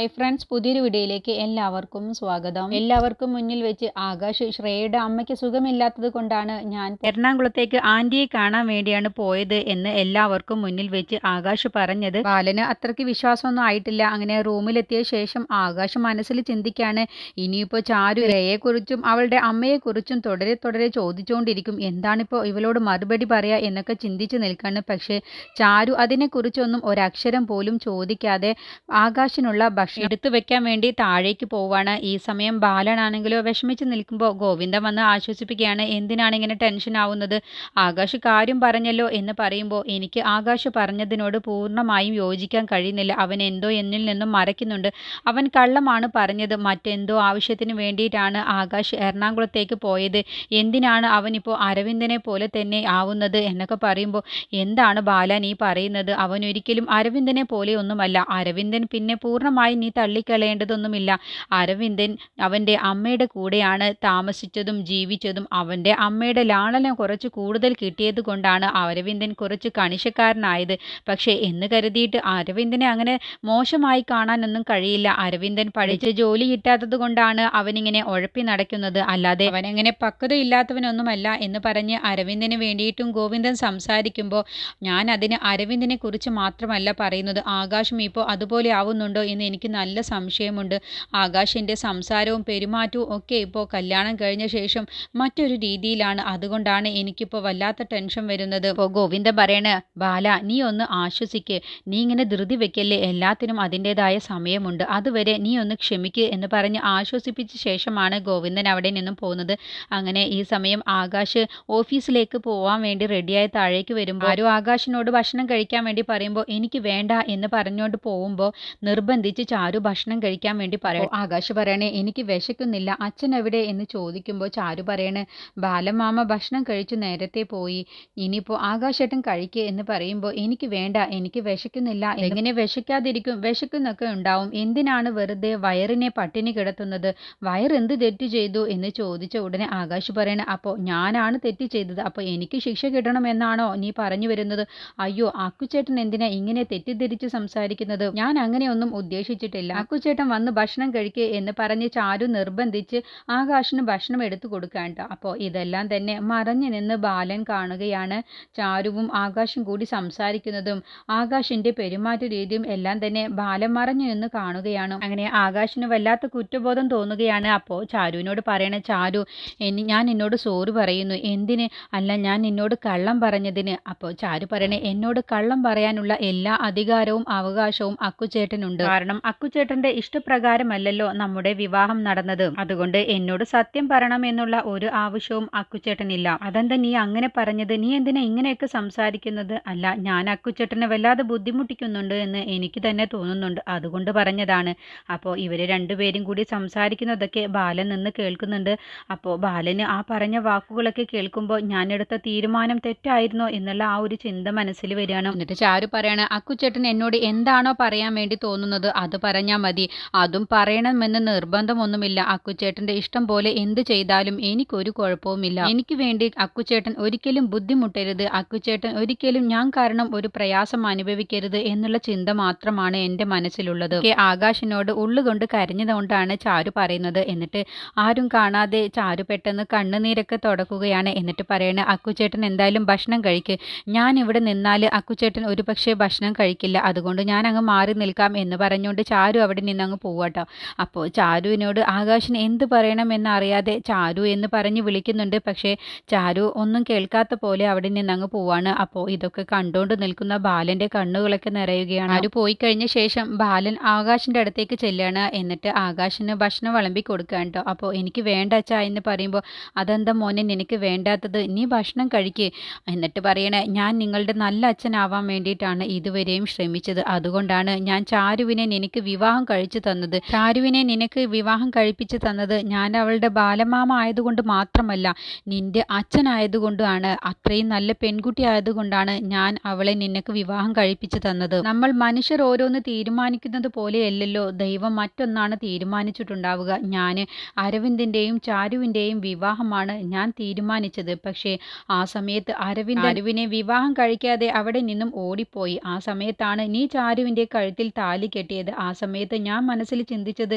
Hi friends പുതിയൊരു വീഡിയോയിലേക്ക് എല്ലാവർക്കും സ്വാഗതം. എല്ലാവർക്കും മുന്നിൽ വെച്ച് ആകാശ് ശ്രേയയുടെ അമ്മയ്ക്ക് സുഖമില്ലാത്തത് കൊണ്ടാണ് ഞാൻ എറണാകുളത്തേക്ക് ആന്റിയെ കാണാൻ വേണ്ടിയാണ് പോയത് എന്ന് എല്ലാവർക്കും മുന്നിൽ വെച്ച് ആകാശ് പറഞ്ഞത്. ബാലന് അത്രയ്ക്ക് വിശ്വാസമൊന്നും ആയിട്ടില്ല. അങ്ങനെ റൂമിലെത്തിയ ശേഷം ആകാശ് മനസ്സിൽ ചിന്തിക്കാണ് ഇനിയിപ്പോൾ ചാരു രയെക്കുറിച്ചും അവളുടെ അമ്മയെക്കുറിച്ചും തുടരെ തുടരെ ചോദിച്ചുകൊണ്ടിരിക്കും എന്താണിപ്പോൾ ഇവളോട് മറുപടി പറയാ? എന്നൊക്കെ ചിന്തിച്ച് നിൽക്കാണ്. പക്ഷേ ചാരു അതിനെക്കുറിച്ചൊന്നും ഒരക്ഷരം പോലും ചോദിക്കാതെ ആകാശിനുള്ള എടുത്തു വെക്കാൻ വേണ്ടി താഴേക്ക് പോവാണ്. ഈ സമയം ബാലനാണെങ്കിലോ വിഷമിച്ച് നിൽക്കുമ്പോൾ ഗോവിന്ദൻ വന്ന് ആശ്വസിപ്പിക്കുകയാണ്. എന്തിനാണ് ഇങ്ങനെ ടെൻഷൻ ആവുന്നത്? ആകാശ് കാര്യം പറഞ്ഞല്ലോ എന്ന് പറയുമ്പോൾ എനിക്ക് ആകാശ് പറഞ്ഞതിനോട് പൂർണമായും യോജിക്കാൻ കഴിയുന്നില്ല. അവൻ എന്തോ എന്നിൽ നിന്നും മറയ്ക്കുന്നുണ്ട്. അവൻ കള്ളമാണ് പറഞ്ഞത്. മറ്റെന്തോ ആവശ്യത്തിന് വേണ്ടിയിട്ടാണ് ആകാശ് എറണാകുളത്തേക്ക് പോയത്. എന്തിനാണ് അവൻ അവനിപ്പോൾ അരവിന്ദനെ പോലെ തന്നെ ആവുന്നത് എന്നൊക്കെ പറയുമ്പോൾ എന്താണ് ബാലൻ ഈ പറയുന്നത്? അവൻ ഒരിക്കലും അരവിന്ദനെ പോലെ ഒന്നുമല്ല. അരവിന്ദൻ പിന്നെ പൂർണമായി നീ തള്ളിക്കളയേണ്ടതൊന്നുമില്ല. അരവിന്ദൻ അവന്റെ അമ്മയുടെ കൂടെയാണ് താമസിച്ചതും ജീവിച്ചതും. അവന്റെ അമ്മയുടെ ലാളനം കുറച്ച് കൂടുതൽ കിട്ടിയത് കൊണ്ടാണ് അരവിന്ദൻ കുറച്ച് കണിശക്കാരനായത്. പക്ഷേ എന്ന് കരുതിയിട്ട് അരവിന്ദനെ അങ്ങനെ മോശമായി കാണാനൊന്നും കഴിയില്ല. അരവിന്ദൻ പഠിച്ച് ജോലി കിട്ടാത്തത് കൊണ്ടാണ് അവനിങ്ങനെ ഉഴപ്പി നടക്കുന്നത്. അല്ലാതെ അവനങ്ങനെ പക്വതയില്ലാത്തവനൊന്നുമല്ല എന്ന് പറഞ്ഞ് അരവിന്ദന് വേണ്ടിയിട്ടും ഗോവിന്ദൻ സംസാരിക്കുമ്പോൾ ഞാൻ അതിന് അരവിന്ദനെ കുറിച്ച് മാത്രമല്ല പറയുന്നത്. ആകാശം ഇപ്പോൾ അതുപോലെ ആവുന്നുണ്ടോ എന്ന് എനിക്ക് നല്ല സംശയമുണ്ട്. ആകാശിന്റെ സംസാരവും പെരുമാറ്റവും ഒക്കെ ഇപ്പോൾ കല്യാണം കഴിഞ്ഞ ശേഷം മറ്റൊരു രീതിയിലാണ്. അതുകൊണ്ടാണ് എനിക്കിപ്പോൾ വല്ലാത്ത ടെൻഷൻ വരുന്നത്. ഇപ്പോൾ ഗോവിന്ദൻ പറയണ ബാല നീ ഒന്ന് ആശ്വസിക്ക്. നീ ഇങ്ങനെ ധൃതി വെക്കല്ലേ? എല്ലാത്തിനും അതിന്റെതായ സമയമുണ്ട്. അതുവരെ നീ ഒന്ന് ക്ഷമിക്ക് എന്ന് പറഞ്ഞ് ആശ്വസിപ്പിച്ച ശേഷമാണ് ഗോവിന്ദൻ അവിടെ നിന്നും പോകുന്നത്. അങ്ങനെ ഈ സമയം ആകാശ് ഓഫീസിലേക്ക് പോവാൻ വേണ്ടി റെഡിയായി താഴേക്ക് വരുമ്പോൾ ആരും ആകാശിനോട് ഭക്ഷണം കഴിക്കാൻ വേണ്ടി പറയുമ്പോൾ എനിക്ക് വേണ്ട എന്ന് പറഞ്ഞുകൊണ്ട് പോകുമ്പോൾ നിർബന്ധിച്ച് ചാരു ഭക്ഷണം കഴിക്കാൻ വേണ്ടി പറയും ആകാശ് പറയണേ എനിക്ക് വിശക്കുന്നില്ല. അച്ഛൻ എവിടെ എന്ന് ചോദിക്കുമ്പോൾ ചാരു പറയണേ ബാലമാമ ഭക്ഷണം കഴിച്ചു നേരത്തെ പോയി. ഇനിയിപ്പോൾ ആകാശേട്ടൻ കഴിക്കുക എന്ന് പറയുമ്പോൾ എനിക്ക് വേണ്ട എനിക്ക് വിശക്കുന്നില്ല. എങ്ങനെ വിശക്കാതിരിക്കും? വിശക്കുന്നൊക്കെ ഉണ്ടാവും. എന്തിനാണ് വെറുതെ വയറിനെ പട്ടിണി കിടത്തുന്നത്? വയർ എന്ത് തെറ്റ് ചെയ്തു എന്ന് ചോദിച്ച ഉടനെ ആകാശ് പറയണേ അപ്പോൾ ഞാനാണ് തെറ്റ് ചെയ്തത്. അപ്പോൾ എനിക്ക് ശിക്ഷ കിട്ടണമെന്നാണോ നീ പറഞ്ഞു വരുന്നത്? അയ്യോ അക്കുച്ചേട്ടൻ എന്തിനാ ഇങ്ങനെ തെറ്റിദ്ധരിച്ച് സംസാരിക്കുന്നത്? ഞാൻ അങ്ങനെയൊന്നും ഉദ്ദേശിച്ചിട്ടില്ല അക്കുച്ചേട്ടൻ വന്ന് ഭക്ഷണം കഴിക്കുക എന്ന് പറഞ്ഞ് ചാരു നിർബന്ധിച്ച് ആകാശിന് ഭക്ഷണം എടുത്തു കൊടുക്കാൻ ട്ടോ അപ്പോൾ ഇതെല്ലാം തന്നെ മറഞ്ഞു നിന്ന് ബാലൻ കാണുകയാണ് ചാരുവും ആകാശും കൂടി സംസാരിക്കുന്നതും. ആകാശിന്റെ പെരുമാറ്റ രീതിയും എല്ലാം തന്നെ ബാലൻ മറഞ്ഞു നിന്ന് കാണുകയാണ്. അങ്ങനെ ആകാശിന് വല്ലാത്ത കുറ്റബോധം തോന്നുകയാണ്. അപ്പോൾ ചാരുവിനോട് പറയണ ചാരു എനി ഞാൻ എന്നോട് സോറി പറയുന്നു. എന്തിന്? അല്ല ഞാൻ നിന്നോട് കള്ളം പറഞ്ഞതിന്. അപ്പോൾ ചാരു പറയണേ എന്നോട് കള്ളം പറയാനുള്ള എല്ലാ അധികാരവും അവകാശവും അക്കുചേട്ടനുണ്ട് കാരണം അക്കുചേട്ടന്റെ ഇഷ്ടപ്രകാരമല്ലല്ലോ നമ്മുടെ വിവാഹം നടന്നത്. അതുകൊണ്ട് എന്നോട് സത്യം പറയണം എന്നുള്ള ഒരു ആവശ്യവും അക്കുചേട്ടനില്ല. അതെന്താ നീ അങ്ങനെ പറഞ്ഞത്? നീ എന്തിനാ ഇങ്ങനെയൊക്കെ സംസാരിക്കുന്നത്? അല്ല ഞാൻ അക്കുചേട്ടനെ വല്ലാതെ ബുദ്ധിമുട്ടിക്കുന്നുണ്ട് എന്ന് എനിക്ക് തന്നെ തോന്നുന്നുണ്ട്. അതുകൊണ്ട് പറഞ്ഞതാണ്. അപ്പോൾ ഇവർ രണ്ടുപേരും കൂടി സംസാരിക്കുന്നതൊക്കെ ബാലൻ നിന്ന് കേൾക്കുന്നുണ്ട്. അപ്പോൾ ബാലന് ആ പറഞ്ഞ വാക്കുകളൊക്കെ കേൾക്കുമ്പോൾ ഞാൻ എടുത്ത തീരുമാനം തെറ്റായിരുന്നോ എന്നുള്ള ആ ഒരു ചിന്ത മനസ്സിൽ വരികയാണ്. എന്നിട്ട് ചാരു പറയാണ് അക്കുചേട്ടൻ എന്നോട് എന്താണോ പറയാൻ വേണ്ടി തോന്നുന്നത് അത് പറഞ്ഞാൽ മതി. അതും പറയണമെന്ന് നിർബന്ധമൊന്നുമില്ല. അക്കുച്ചേട്ടന്റെ ഇഷ്ടം പോലെ എന്ത് ചെയ്താലും എനിക്കൊരു കുഴപ്പവുമില്ല. എനിക്ക് വേണ്ടി അക്കുച്ചേട്ടൻ ഒരിക്കലും ബുദ്ധിമുട്ടരുത്. അക്കുച്ചേട്ടൻ ഒരിക്കലും ഞാൻ കാരണം ഒരു പ്രയാസം അനുഭവിക്കരുത് എന്നുള്ള ചിന്ത മാത്രമാണ് എന്റെ മനസ്സിലുള്ളത്. കെ ആകാശിനോട് ഉള്ളുകൊണ്ട് കരഞ്ഞതുകൊണ്ടാണ് ചാരു പറയുന്നത്. എന്നിട്ട് ആരും കാണാതെ ചാരു പെട്ടെന്ന് കണ്ണുനീരൊക്കെ തുടക്കുകയാണ്. എന്നിട്ട് പറയണ അക്കുച്ചേട്ടൻ എന്തായാലും ഭക്ഷണം കഴിക്ക്. ഞാൻ ഇവിടെ നിന്നാൽ അക്കുച്ചേട്ടൻ ഒരു ഭക്ഷണം കഴിക്കില്ല. അതുകൊണ്ട് ഞാൻ അങ്ങ് മാറി നിൽക്കാം എന്ന് പറഞ്ഞുകൊണ്ട് ചാരു അവിടെ നിന്ന് അങ്ങ് പോവാട്ടോ അപ്പോൾ ചാരുവിനോട് ആകാശിന് എന്ത് പറയണമെന്ന് അറിയാതെ ചാരു എന്ന് പറഞ്ഞ് വിളിക്കുന്നുണ്ട്. പക്ഷേ ചാരു ഒന്നും കേൾക്കാത്ത പോലെ അവിടെ നിന്ന് അങ്ങ് പോവാണ്. അപ്പോൾ ഇതൊക്കെ കണ്ടുകൊണ്ട് നിൽക്കുന്ന ബാലന്റെ കണ്ണുകളൊക്കെ നിറയുകയാണ്. ആര് പോയി കഴിഞ്ഞ ശേഷം ബാലൻ ആകാശിന്റെ അടുത്തേക്ക് ചെല്ലുകയാണ് എന്നിട്ട് ആകാശിന് ഭക്ഷണം വിളമ്പി കൊടുക്കുകയാണ് കേട്ടോ അപ്പോൾ എനിക്ക് വേണ്ട അച്ഛാ എന്ന് പറയുമ്പോൾ അതെന്താ മോനെ നിനക്ക് വേണ്ടാത്തത്? നീ ഭക്ഷണം കഴിക്ക്. എന്നിട്ട് പറയണേ ഞാൻ നിങ്ങളുടെ നല്ല അച്ഛനാവാൻ വേണ്ടിയിട്ടാണ് ഇതുവരെയും ശ്രമിച്ചത്. അതുകൊണ്ടാണ് ഞാൻ ചാരുവിനെ നിനക്ക് വിവാഹം കഴിച്ചു തന്നത്. ചാരുവിനെ നിനക്ക് വിവാഹം കഴിപ്പിച്ചു തന്നത് ഞാൻ അവളുടെ ബാലമാമ ആയതുകൊണ്ട് മാത്രമല്ല നിന്റെ അച്ഛനായതുകൊണ്ടാണ് അത്രയും നല്ല പെൺകുട്ടി ആയതുകൊണ്ടാണ് ഞാൻ അവളെ നിനക്ക് വിവാഹം കഴിപ്പിച്ചു തന്നത്. നമ്മൾ മനുഷ്യർ ഓരോന്ന് തീരുമാനിക്കുന്നത് പോലെയല്ലല്ലോ. ദൈവം മറ്റൊന്നാണ് തീരുമാനിച്ചിട്ടുണ്ടാവുക. ഞാൻ അരവിന്ദിന്റെയും ചാരുവിന്റെയും വിവാഹമാണ് ഞാൻ തീരുമാനിച്ചത്. പക്ഷേ ആ സമയത്ത് അരവിന്ദ് അരുവിനെ വിവാഹം കഴിക്കാതെ അവിടെ നിന്നും ഓടിപ്പോയി. ആ സമയത്താണ് നീ ചാരുവിന്റെ കഴുത്തിൽ താലി കെട്ടിയത്. ആ ആ സമയത്ത് ഞാൻ മനസ്സിൽ ചിന്തിച്ചത്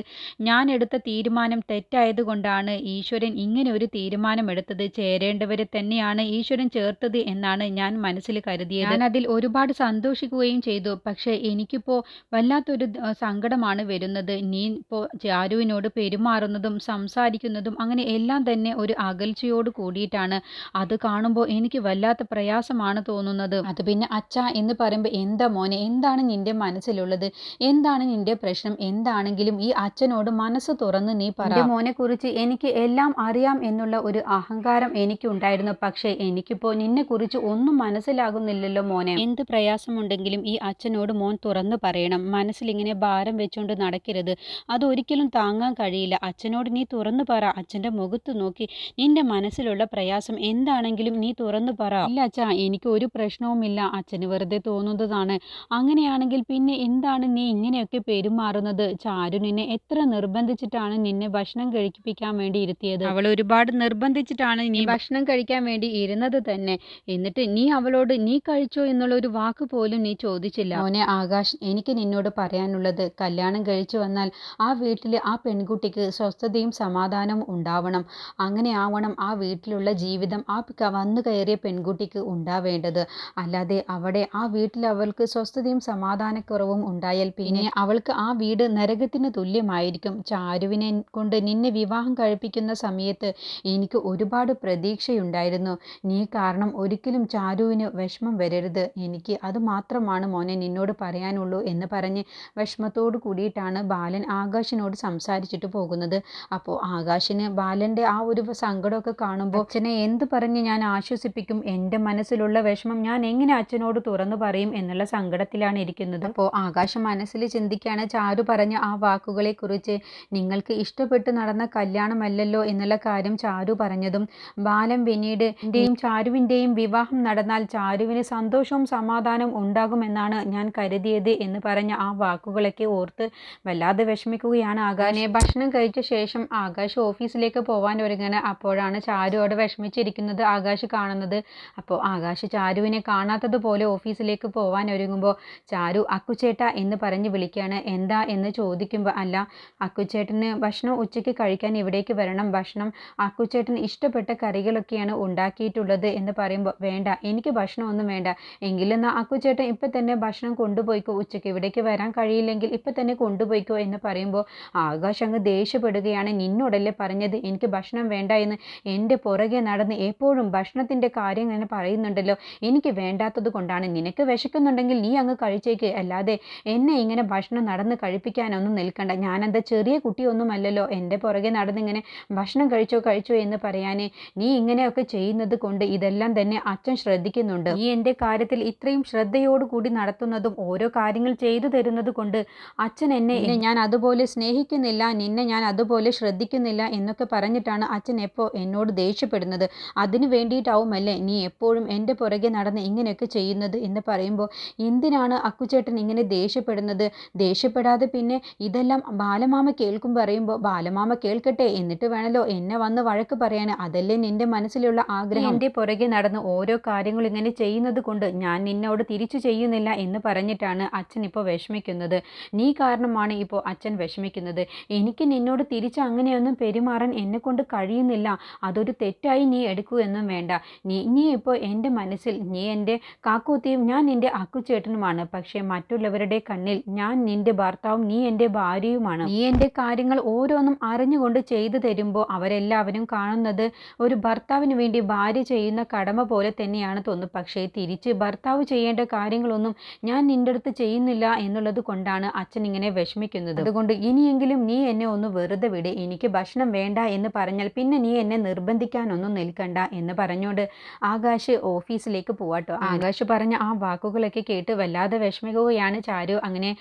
ഞാൻ എടുത്ത തീരുമാനം തെറ്റായതുകൊണ്ടാണ് ഈശ്വരൻ ഇങ്ങനെ ഒരു തീരുമാനം എടുത്തത്. ചേരേണ്ടവരെ തന്നെയാണ് ഈശ്വരൻ ചേർത്തത് എന്നാണ് ഞാൻ മനസ്സിൽ കരുതിയത്. ഞാൻ അതിൽ ഒരുപാട് സന്തോഷിക്കുകയും ചെയ്തു. പക്ഷേ എനിക്കിപ്പോൾ വല്ലാത്തൊരു സങ്കടമാണ് വരുന്നത്. നീ ഇപ്പോൾ ചാരുവിനോട് പെരുമാറുന്നതും സംസാരിക്കുന്നതും അങ്ങനെ എല്ലാം തന്നെ ഒരു അകൽച്ചയോട് കൂടിയിട്ടാണ്. അത് കാണുമ്പോൾ എനിക്ക് വല്ലാത്ത പ്രയാസമാണ് തോന്നുന്നത്. അത് പിന്നെ അച്ഛ എന്ന് പറയുമ്പോൾ എന്താ മോനെ? എന്താണ് നിന്റെ മനസ്സിലുള്ളത്? എന്താണ് നിന്റെ പ്രശ്നം എന്താണെങ്കിലും ഈ അച്ഛനോട് മനസ്സ് തുറന്ന് നീ പറ. മോനെ കുറിച്ച് എനിക്ക് എല്ലാം അറിയാം എന്നുള്ള ഒരു അഹങ്കാരം എനിക്കുണ്ടായിരുന്നു. പക്ഷേ എനിക്കിപ്പോ നിന്നെ കുറിച്ച് ഒന്നും മനസ്സിലാകുന്നില്ലല്ലോ മോനെ. എന്ത് പ്രയാസമുണ്ടെങ്കിലും ഈ അച്ഛനോട് മോൻ തുറന്നു പറയണം. മനസ്സിലിങ്ങനെ ഭാരം വെച്ചുകൊണ്ട് നടക്കരുത്. അതൊരിക്കലും താങ്ങാൻ കഴിയില്ല. അച്ഛനോട് നീ തുറന്നു പറ. അച്ഛന്റെ മുഖത്ത് നോക്കി നിന്റെ മനസ്സിലുള്ള പ്രയാസം എന്താണെങ്കിലും നീ തുറന്നു പറ. ഇല്ല അച്ഛാ എനിക്ക് ഒരു പ്രശ്നവുമില്ല. അച്ഛന് വെറുതെ തോന്നുന്നതാണ്. അങ്ങനെയാണെങ്കിൽ പിന്നെ എന്താണ് നീ ഇങ്ങനെയൊക്കെ പെരുമാറുന്നത്? ചാരു നിന്നെ എത്ര നിർബന്ധിച്ചിട്ടാണ് നിന്നെ ഭക്ഷണം കഴിപ്പിക്കാൻ വേണ്ടി ഇരുത്തിയത്? അവൾ ഒരുപാട് നിർബന്ധിച്ചിട്ടാണ് നീ ഭക്ഷണം കഴിക്കാൻ വേണ്ടി ഇരുന്നത് തന്നെ. എന്നിട്ട് നീ അവളോട് നീ കഴിച്ചോ എന്നുള്ള ഒരു വാക്ക് പോലും നീ ചോദിച്ചില്ല. മോനെ ആകാശ് എനിക്ക് നിന്നോട് പറയാനുള്ളത് കല്യാണം കഴിച്ചു വന്നാൽ ആ വീട്ടിൽ ആ പെൺകുട്ടിക്ക് സ്വസ്ഥതയും സമാധാനവും ഉണ്ടാവണം. അങ്ങനെ ആവണം ആ വീട്ടിലുള്ള ജീവിതം ആ വന്നു കയറിയ പെൺകുട്ടിക്ക് ഉണ്ടാവേണ്ടത്. അല്ലാതെ അവിടെ ആ വീട്ടിൽ അവൾക്ക് സ്വസ്ഥതയും സമാധാനക്കുറവും ഉണ്ടായാൽ പിന്നെ അവൾക്ക് ആ വീട് നരകത്തിന് തുല്യമായിരിക്കും. ചാരുവിനെ കൊണ്ട് നിന്നെ വിവാഹം കഴിപ്പിക്കുന്ന സമയത്ത് എനിക്ക് ഒരുപാട് പ്രതീക്ഷയുണ്ടായിരുന്നു. നീ കാരണം ഒരിക്കലും ചാരുവിന് വിഷമം വരരുത്. എനിക്ക് അത് മാത്രമാണ് മോനെ നിന്നോട് പറയാനുള്ളൂ എന്ന് പറഞ്ഞ് വിഷമത്തോട് കൂടിയിട്ടാണ് ബാലൻ ആകാശിനോട് സംസാരിച്ചിട്ട് പോകുന്നത്. അപ്പോൾ ആകാശിന് ബാലന്റെ ആ ഒരു സങ്കടമൊക്കെ കാണുമ്പോൾ അച്ഛനെ എന്ത് പറഞ്ഞ് ഞാൻ ആശ്വസിപ്പിക്കും? എന്റെ മനസ്സിലുള്ള വിഷമം ഞാൻ എങ്ങനെ അച്ഛനോട് തുറന്നു പറയും? എന്നുള്ള സങ്കടത്തിലാണ് ഇരിക്കുന്നത്. അപ്പോൾ ആകാശം മനസ്സിൽ ചിന്തിക്കുകയാണ് ചാരു പറഞ്ഞ ആ വാക്കുകളെ കുറിച്ച് നിങ്ങൾക്ക് ഇഷ്ടപ്പെട്ട് നടന്ന കല്യാണമല്ലല്ലോ എന്നുള്ള കാര്യം ചാരു പറഞ്ഞതും ബാലൻ പിന്നീട് എന്റെയും ചാരുവിന്റെയും വിവാഹം നടന്നാൽ ചാരുവിന് സന്തോഷവും സമാധാനവും ഉണ്ടാകുമെന്നാണ് ഞാൻ കരുതിയത് എന്ന് പറഞ്ഞ ആ വാക്കുകളൊക്കെ ഓർത്ത് വല്ലാതെ വിഷമിക്കുകയാണ് ആകാശിനെ ഭക്ഷണം കഴിച്ച ശേഷം ആകാശ് ഓഫീസിലേക്ക് പോകാൻ ഒരുങ്ങനെ അപ്പോഴാണ് ചാരു അവിടെ വിഷമിച്ചിരിക്കുന്നത് ആകാശ് കാണുന്നത്. അപ്പോൾ ആകാശ് ചാരുവിനെ കാണാത്തതുപോലെ ഓഫീസിലേക്ക് പോകാൻ ഒരുങ്ങുമ്പോൾ ചാരു അക്കുചേട്ട എന്ന് പറഞ്ഞ് വിളിക്കുകയാണ്. എന്താ എന്ന് ചോദിക്കുമ്പോൾ അല്ല അക്കുച്ചേട്ടന് ഭക്ഷണം ഉച്ചയ്ക്ക് കഴിക്കാൻ ഇവിടേക്ക് വരണം. ഭക്ഷണം അക്കുച്ചേട്ടന് ഇഷ്ടപ്പെട്ട കറികളൊക്കെയാണ് ഉണ്ടാക്കിയിട്ടുള്ളത് എന്ന് പറയുമ്പോൾ വേണ്ട എനിക്ക് ഭക്ഷണമൊന്നും വേണ്ട. എങ്കിലും അക്കുച്ചേട്ടൻ ഇപ്പം തന്നെ ഭക്ഷണം കൊണ്ടുപോയിക്കോ? ഉച്ചയ്ക്ക് ഇവിടേക്ക് വരാൻ കഴിയില്ലെങ്കിൽ ഇപ്പം തന്നെ കൊണ്ടുപോയിക്കോ എന്ന് പറയുമ്പോൾ ആകാശ് അങ്ങ് ദേഷ്യപ്പെടുകയാണ്. നിന്നോടല്ലേ പറഞ്ഞത്? എനിക്ക് ഭക്ഷണം വേണ്ട എന്ന്. എന്റെ പുറകെ നടന്ന് എപ്പോഴും ഭക്ഷണത്തിന്റെ കാര്യം ഇങ്ങനെ പറയുന്നുണ്ടല്ലോ. എനിക്ക് വേണ്ടാത്തത് കൊണ്ടാണ്. നിനക്ക് വിശക്കുന്നുണ്ടെങ്കിൽ നീ അങ്ങ് കഴിച്ചേക്ക്. അല്ലാതെ എന്നെ ഇങ്ങനെ ഭക്ഷണം നടന്ന് കഴിപ്പിക്കാനൊന്നും നിൽക്കണ്ട. ഞാനെന്താ ചെറിയ കുട്ടിയൊന്നുമല്ലല്ലോ. എന്റെ പുറകെ നടന്നിങ്ങനെ ഭക്ഷണം കഴിച്ചോ കഴിച്ചോ എന്ന് പറയാനേ നീ ഇങ്ങനെയൊക്കെ ചെയ്യുന്നത് കൊണ്ട് ഇതെല്ലാം തന്നെ അച്ഛൻ ശ്രദ്ധിക്കുന്നുണ്ട്. നീ എന്റെ കാര്യത്തിൽ ഇത്രയും ശ്രദ്ധയോടുകൂടി നടത്തുന്നതും ഓരോ കാര്യങ്ങൾ ചെയ്തു തരുന്നത് കൊണ്ട് അച്ഛൻ എന്നെ ഞാൻ അതുപോലെ സ്നേഹിക്കുന്നില്ല നിന്നെ ഞാൻ അതുപോലെ ശ്രദ്ധിക്കുന്നില്ല എന്നൊക്കെ പറഞ്ഞിട്ടാണ് അച്ഛൻ എപ്പോൾ എന്നോട് ദേഷ്യപ്പെടുന്നത്. അതിനു വേണ്ടിയിട്ടാവുമല്ലേ നീ എപ്പോഴും എന്റെ പുറകെ നടന്ന് ഇങ്ങനെയൊക്കെ ചെയ്യുന്നത് എന്ന് പറയുമ്പോൾ എന്തിനാണ് അക്കുചേട്ടൻ ഇങ്ങനെ ദേഷ്യപ്പെടുന്നത്? ദേഷ്യപ്പെടാതെ പിന്നെ ഇതെല്ലാം ബാലമാമ കേൾക്കും പറയുമ്പോൾ ബാലമാമ കേൾക്കട്ടെ എന്നിട്ട് വേണമല്ലോ എന്നെ വന്ന് വഴക്ക് പറയാൻ അതല്ലേ നിന്റെ മനസ്സിലുള്ള ആഗ്രഹം? എന്റെ പുറകെ നടന്ന് ഓരോ കാര്യങ്ങൾ ഇങ്ങനെ ചെയ്യുന്നത് കൊണ്ട് ഞാൻ നിന്നോട് തിരിച്ചു ചെയ്യുന്നില്ല എന്ന് പറഞ്ഞിട്ടാണ് അച്ഛൻ ഇപ്പോൾ വിഷമിക്കുന്നത്. നീ കാരണമാണ് ഇപ്പോൾ അച്ഛൻ വിഷമിക്കുന്നത്. എനിക്ക് നിന്നോട് തിരിച്ച് അങ്ങനെയൊന്നും പെരുമാറാൻ എന്നെ കൊണ്ട് കഴിയുന്നില്ല. അതൊരു തെറ്റായി നീ എടുക്കൂ എന്നും വേണ്ട. നീ നീ ഇപ്പോൾ എന്റെ മനസ്സിൽ നീ എന്റെ കാക്കൂത്തിയും ഞാൻ നിന്റെ അക്കുചേട്ടനുമാണ്. പക്ഷേ മറ്റുള്ളവരുടെ കണ്ണിൽ ഞാൻ നിന്റെ ഭർത്താവും നീ എന്റെ ഭാര്യയുമാണ്. നീ എന്റെ കാര്യങ്ങൾ ഓരോന്നും അറിഞ്ഞുകൊണ്ട് ചെയ്തു തരുമ്പോൾ അവരെല്ലാവരും കാണുന്നത് ഒരു ഭർത്താവിന് വേണ്ടി ഭാര്യ ചെയ്യുന്ന കടമ പോലെ തന്നെയാണ് തോന്നുന്നത് പക്ഷേ തിരിച്ച് ഭർത്താവ് ചെയ്യേണ്ട കാര്യങ്ങളൊന്നും ഞാൻ നിന്റെ അടുത്ത് ചെയ്യുന്നില്ല എന്നുള്ളത് കൊണ്ടാണ് അച്ഛൻ ഇങ്ങനെ വിഷമിക്കുന്നത്. അതുകൊണ്ട് ഇനിയെങ്കിലും നീ എന്നെ ഒന്ന് വെറുതെ വിട്. എനിക്ക് ഭക്ഷണം വേണ്ട എന്ന് പറഞ്ഞാൽ പിന്നെ നീ എന്നെ നിർബന്ധിക്കാനൊന്നും നിൽക്കണ്ട എന്ന് പറഞ്ഞുകൊണ്ട് ആകാശ് ഓഫീസിലേക്ക് പോവാട്ടോ. ആകാശ് പറഞ്ഞ ആ വാക്കുകളൊക്കെ കേട്ട് വല്ലാതെ വിഷമിക്കുകയാണ് ചാരു. അങ്ങനെ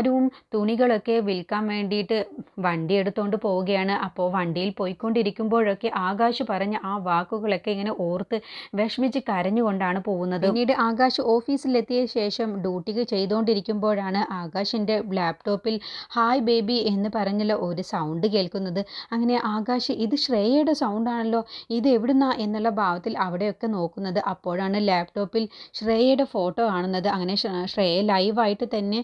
ചാരുവും തുണികളൊക്കെ വിൽക്കാൻ വേണ്ടിയിട്ട് വണ്ടി എടുത്തുകൊണ്ട് പോവുകയാണ്. അപ്പോൾ വണ്ടിയിൽ പോയിക്കൊണ്ടിരിക്കുമ്പോഴൊക്കെ ആകാശ് പറഞ്ഞ ആ വാക്കുകളൊക്കെ ഇങ്ങനെ ഓർത്ത് വിഷമിച്ച് കരഞ്ഞുകൊണ്ടാണ് പോകുന്നത്. പിന്നീട് ആകാശ് ഓഫീസിലെത്തിയ ശേഷം ഡ്യൂട്ടിക്ക് ചെയ്തുകൊണ്ടിരിക്കുമ്പോഴാണ് ആകാശിന്റെ ലാപ്ടോപ്പിൽ ഹായ് ബേബി എന്ന് പറഞ്ഞുള്ള ഒരു സൗണ്ട് കേൾക്കുന്നത്. അങ്ങനെ ആകാശ് ഇത് ശ്രേയയുടെ സൗണ്ടാണല്ലോ ഇത് എവിടുന്നാ എന്നുള്ള ഭാവത്തിൽ അവിടെയൊക്കെ നോക്കുന്നത്. അപ്പോഴാണ് ലാപ്ടോപ്പിൽ ശ്രേയയുടെ ഫോട്ടോ കാണുന്നത്. അങ്ങനെ ശ്രേയ ലൈവായിട്ട് തന്നെ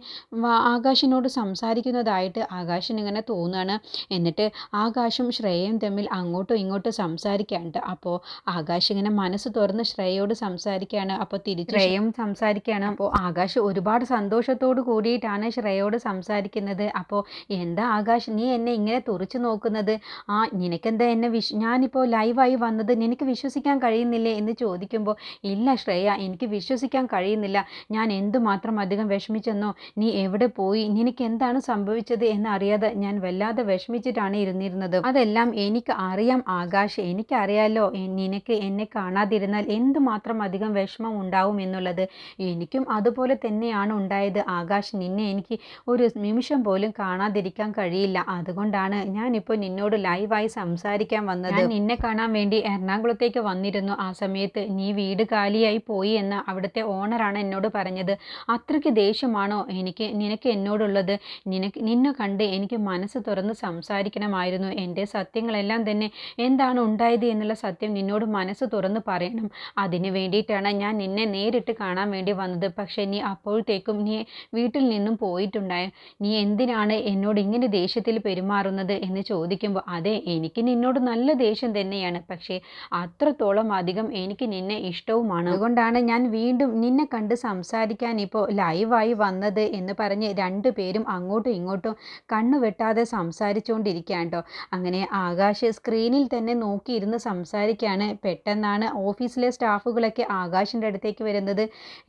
ആകാശിനോട് സംസാരിക്കുന്നതായിട്ട് ആകാശിന് ഇങ്ങനെ തോന്നുകയാണ് എന്നിട്ട് ആകാശും ശ്രേയയും തമ്മിൽ അങ്ങോട്ടും ഇങ്ങോട്ടും സംസാരിക്കാനുണ്ട്. അപ്പോൾ ആകാശ് ഇങ്ങനെ മനസ്സ് തുറന്ന് ശ്രേയയോട് സംസാരിക്കുകയാണ് അപ്പോൾ തിരിച്ച് ശ്രേയയും സംസാരിക്കുകയാണ് അപ്പോൾ ആകാശ് ഒരുപാട് സന്തോഷത്തോട് കൂടിയിട്ടാണ് ശ്രേയയോട് സംസാരിക്കുന്നത്. അപ്പോൾ എന്താ ആകാശ് നീ എന്നെ ഇങ്ങനെ തുറച്ചു നോക്കുന്നത്? ആ നിനക്കെന്താ എന്നെ വിശ് ഞാനിപ്പോൾ ലൈവായി വന്നത് നിനക്ക് വിശ്വസിക്കാൻ കഴിയുന്നില്ലേ എന്ന് ചോദിക്കുമ്പോൾ ഇല്ല ശ്രേയ എനിക്ക് വിശ്വസിക്കാൻ കഴിയുന്നില്ല. ഞാൻ എന്തുമാത്രം അധികം വിഷമിച്ചെന്നോ നീ എവിടെ പോയി നിനക്ക് എന്താണ് സംഭവിച്ചത് എന്ന് അറിയാതെ ഞാൻ വല്ലാതെ വിഷമിച്ചിട്ടാണ് ഇരുന്നിരുന്നത്. അതെല്ലാം എനിക്ക് അറിയാം ആകാശ്. എനിക്കറിയാലോ നിനക്ക് എന്നെ കാണാതിരുന്നാൽ എന്തുമാത്രം അധികം വിഷമം ഉണ്ടാവും എന്നുള്ളത്. എനിക്കും അതുപോലെ തന്നെയാണ് ഉണ്ടായത്. ആകാശ് നിന്നെ എനിക്ക് ഒരു നിമിഷം പോലും കാണാതിരിക്കാൻ കഴിയില്ല. അതുകൊണ്ടാണ് ഞാനിപ്പോൾ നിന്നോട് ലൈവായി സംസാരിക്കാൻ വന്നത്. നിന്നെ കാണാൻ വേണ്ടി എറണാകുളത്തേക്ക് വന്നിരുന്നു. ആ സമയത്ത് നീ വീട് കാലിയായി പോയി എന്ന് അവിടുത്തെ ഓണറാണ് എന്നോട് പറഞ്ഞത്. അത്രയ്ക്ക് ദേഷ്യമാണോ? എനിക്ക് നിനക്ക് എന്നോടുള്ളത്. നിനക്ക് നിന്നെ കണ്ട് എനിക്ക് മനസ്സ് തുറന്ന് സംസാരിക്കണമായിരുന്നു. എന്റെ സത്യങ്ങളെല്ലാം തന്നെ എന്താണ് ഉണ്ടായത് എന്നുള്ള സത്യം നിന്നോട് മനസ്സ് തുറന്ന് പറയണം. അതിന് വേണ്ടിയിട്ടാണ് ഞാൻ നിന്നെ നേരിട്ട് കാണാൻ വേണ്ടി വന്നത്. പക്ഷേ നീ അപ്പോഴത്തേക്കും നീ വീട്ടിൽ നിന്നും പോയിട്ടുണ്ടായ നീ എന്തിനാണ് എന്നോട് ഇങ്ങനെ ദേഷ്യത്തിൽ പെരുമാറുന്നത് എന്ന് ചോദിക്കുമ്പോൾ അതെ എനിക്ക് നിന്നോട് നല്ല ദേഷ്യം തന്നെയാണ്. പക്ഷേ അത്രത്തോളം അധികം എനിക്ക് നിന്നെ ഇഷ്ടവുമാണ്. അതുകൊണ്ടാണ് ഞാൻ വീണ്ടും നിന്നെ കണ്ട് സംസാരിക്കാൻ ഇപ്പോൾ ലൈവായി വന്നത് എന്ന് പറഞ്ഞ് രണ്ടു പേരും അങ്ങോട്ടും ഇങ്ങോട്ടും കണ്ണു വെട്ടാതെ സംസാരിച്ചുകൊണ്ടിരിക്കുകയാണ്? കേട്ടോ അങ്ങനെ ആകാശ് സ്ക്രീനിൽ തന്നെ നോക്കിയിരുന്ന് സംസാരിക്കുകയാണ്. പെട്ടെന്നാണ് ഓഫീസിലെ സ്റ്റാഫുകളൊക്കെ ആകാശിന്റെ അടുത്തേക്ക് വരുന്നത്.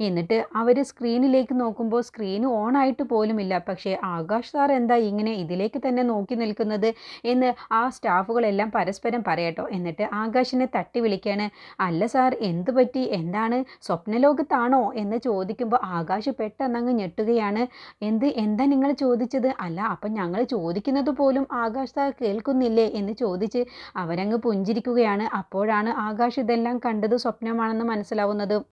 എന്നിട്ട് അവർ സ്ക്രീനിലേക്ക് നോക്കുമ്പോൾ സ്ക്രീൻ ഓൺ ആയിട്ട് പോലുമില്ല. പക്ഷേ ആകാശ് സാർ എന്താ ഇങ്ങനെ ഇതിലേക്ക് തന്നെ നോക്കി നിൽക്കുന്നത് എന്ന് ആ സ്റ്റാഫുകളെല്ലാം പരസ്പരം പറയട്ടോ. എന്നിട്ട് ആകാശിനെ തട്ടി വിളിക്കുകയാണ്. അല്ല സാർ എന്ത് പറ്റി? എന്താണ്? സ്വപ്നലോകത്താണോ? എന്ന് ചോദിക്കുമ്പോൾ ആകാശ് പെട്ടെന്നങ്ങ് ഞെട്ടുകയാണ്. എന്ത് എന്താ നിങ്ങൾ ചോദിച്ചത്? അല്ല അപ്പം ഞങ്ങൾ ചോദിക്കുന്നത് പോലും ആകാശ് സാർ കേൾക്കുന്നില്ലേ എന്ന് ചോദിച്ച് അവരങ്ങ് പുഞ്ചിരിക്കുകയാണ്. അപ്പോഴാണ് ആകാശ് ഇതെല്ലാം കണ്ടത് സ്വപ്നമാണെന്ന് മനസ്സിലാവുന്നത്.